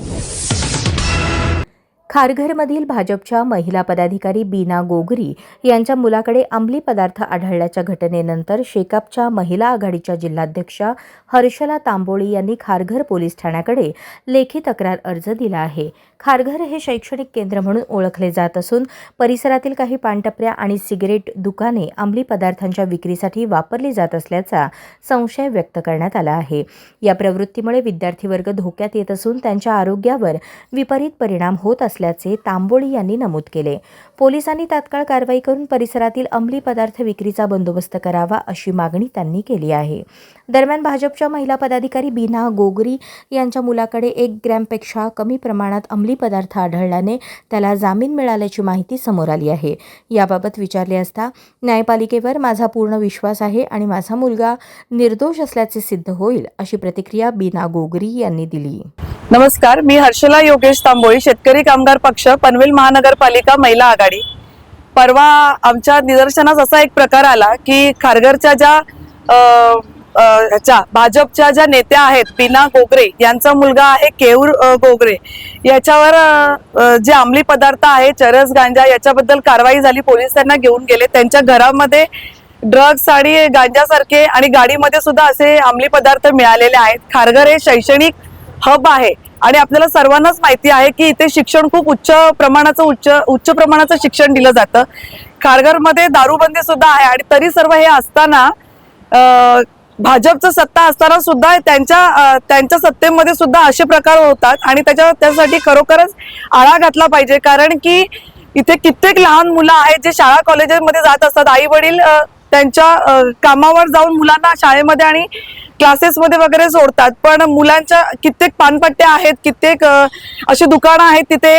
you खारघरमधील भाजपच्या महिला पदाधिकारी बीना गोगरी यांच्या मुलाकडे अंमली पदार्थ आढळल्याच्या घटनेनंतर शेकापच्या महिला आघाडीच्या जिल्हाध्यक्षा हर्षला तांबोळी यांनी खारघर पोलीस ठाण्याकडे लेखी तक्रार अर्ज दिला आहे. खारघर हे शैक्षणिक केंद्र म्हणून ओळखले जात असून परिसरातील काही पानटपऱ्या आणि सिगरेट दुकाने अंमली पदार्थांच्या विक्रीसाठी वापरली जात असल्याचा संशय व्यक्त करण्यात आला आहे. या प्रवृत्तीमुळे विद्यार्थी वर्ग धोक्यात येत असून त्यांच्या आरोग्यावर विपरीत परिणाम होत असल्याचे तांबोळी यांनी नमूद केले. पोलिसांनी तात्काळ कारवाई करून परिसरातील अंमली पदार्थ विक्रीचा बंदोबस्त करावा अशी मागणी त्यांनी केली आहे. दरम्यान भाजपच्या महिला पदाधिकारी बीना गोगरी यांच्या मुलाकडे एक ग्रॅमपेक्षा कमी प्रमाणात अंमली पदार्थ आढळल्याने त्याला जामीन मिळाल्याची माहिती समोर आली आहे. याबाबत विचारले असता न्यायपालिकेवर माझा पूर्ण विश्वास आहे आणि माझा मुलगा निर्दोष असल्याचे सिद्ध होईल अशी प्रतिक्रिया बीना गोगरी यांनी दिली. नमस्कार मी हर्षला योगेश तांबोळी शेतकरी कामगार पक्ष पनवेल महानगरपालिका महिला आघाडी. परवा आमच्या निदर्शनास असा एक प्रकार आला की खारघरच्या ज्या ह्याच्या भाजपच्या ज्या नेत्या आहेत बीना गोगरे यांचा मुलगा आहे केऊर गोगरे. याच्यावर जे अंमली पदार्थ आहे चरस गांजा याच्याबद्दल कारवाई झाली पोलीस त्यांना घेऊन गेले. त्यांच्या घरामध्ये ड्रग्स आणि गांजासारखे आणि गाडीमध्ये सुद्धा असे अंमली पदार्थ मिळालेले आहेत. खारघर हे शैक्षणिक हब आहे. आणि आपल्याला सर्वांनाच माहिती आहे की इथे शिक्षण खूप उच्च प्रमाणाचं उच्च उच्च प्रमाणाचं शिक्षण दिलं जातं. खारघरमध्ये दारूबंदी सुद्धा आहे आणि तरी सर्व हे असताना भाजपचं सत्ता असताना सुद्धा त्यांच्या त्यांच्या सत्तेमध्ये सुद्धा असे प्रकार होतात आणि त्याच्या त्यासाठी खरोखरच आळा घातला पाहिजे. कारण की इथे कित्येक लहान मुलं आहेत जे शाळा कॉलेजेसमध्ये जात असतात. आई वडील त्यांच्या कामावर जाऊन मुलांना शाळेमध्ये आणि क्लासेसमध्ये वगैरे सोडतात. पण मुलांच्या कित्येक पानपट्ट्या आहेत कित्येक अशी दुकानं आहेत तिथे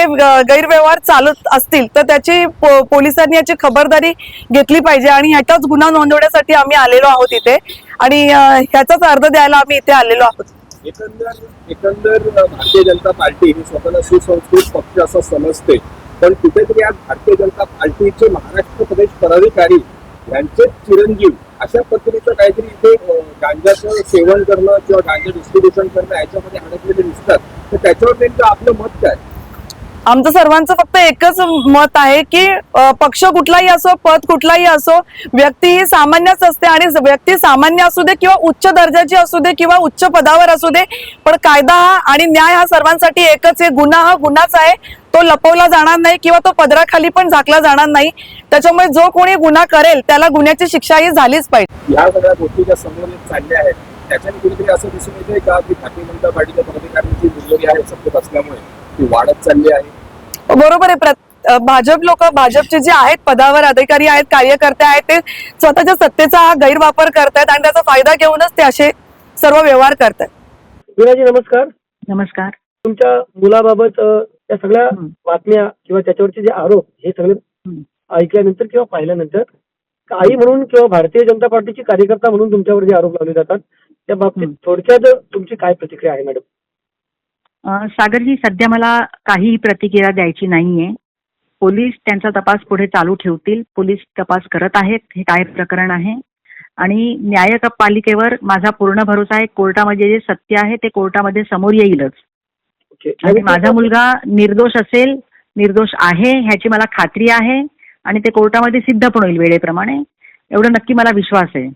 गैरव्यवहार चालत असतील तर त्याची पो- पोलिसांनी याची खबरदारी घेतली पाहिजे आणि ह्याचाच गुन्हा नोंदवण्यासाठी आम्ही आलेलो आहोत इथे. आणि ह्याचाच अर्ज द्यायला आम्ही इथे आलेलो आहोत. एकंदर एकंदर भारतीय जनता पार्टी ही स्वतःला सुसंस्कृत पक्ष असं समजते. पण कुठेतरी आज भारतीय जनता पार्टीचे महाराष्ट्र प्रदेश पदाधिकारी यांचे चिरंजीव. अशा पद्धतीचं काहीतरी इथे गांजाचं सेवन करणं किंवा गांजा डिस्ट्रीब्युशन करणं याच्यामध्ये अडकलेले दिसतात. तर त्याच्यावर नेमकं आपलं मत काय? आमचं सर्वांचं फक्त एकच मत आहे की पक्ष कुठलाही असो पद कुठलाही असो व्यक्ती ही सामान्यच असते आणि व्यक्ती सामान्य असू दे किंवा उच्च दर्जाची असू दे किंवा उच्च पदावर असू दे पण कायदा हा आणि न्याय हा सर्वांसाठी एकच आहे. गुन्हा हा गुन्हाच आहे. तो लपवला जाणार नाही किंवा तो पदराखाली पण झाकला जाणार नाही. त्याच्यामुळे जो कोणी गुन्हा करेल त्याला गुन्ह्याची शिक्षा ही झालीच पाहिजे. ह्या सगळ्या गोष्टी ज्या समोर चालल्या आहेत. त्याच्याने कुठेतरी असं दिसून येते का की भारतीय जनता पार्टीच्या पदाधिकाऱ्यांची मुजोरी आहे सत्तेत असल्यामुळे? ती वाढत चालली आहे. बरोबर आहे. भाजप लोक भाजपचे जे आहेत पदावर अधिकारी आहेत कार्यकर्ते आहेत ते स्वतःच्या सत्तेचा हा गैरवापर करतायत आणि त्याचा फायदा घेऊनच ते असे सर्व व्यवहार करतायत. नमस्कार. नमस्कार. तुमच्या मुलाबाबत अ, या सगळ्या. बातम्या किंवा त्याच्यावरचे जे आरोप हे सगळे. ऐकल्यानंतर किंवा पाहिल्यानंतर आई म्हणून किंवा भारतीय जनता पार्टीची कार्यकर्ता म्हणून तुमच्यावर जे आरोप लावले जातात त्या बाबतीत. थोडक्यात तुमची काय प्रतिक्रिया आहे मॅडम सागरजी सध्या मला काहीही प्रतिक्रिया द्यायची नाहीये पोलीस त्यांचा तपास पुढे चालू ठेवतील पोलीस तपास करत आहेत हे काय प्रकरण आहे आणि न्यायपालिकेवर माझा पूर्ण भरोसा आहे कोर्टामध्ये जे सत्य आहे ते कोर्टामध्ये समोर येईलच आणि माझा मुलगा निर्दोष असेल निर्दोष आहे ह्याची मला खात्री आहे आणि ते कोर्टामध्ये सिद्ध पण होईल वेळेप्रमाणे. एवढं नक्की मला विश्वास आहे.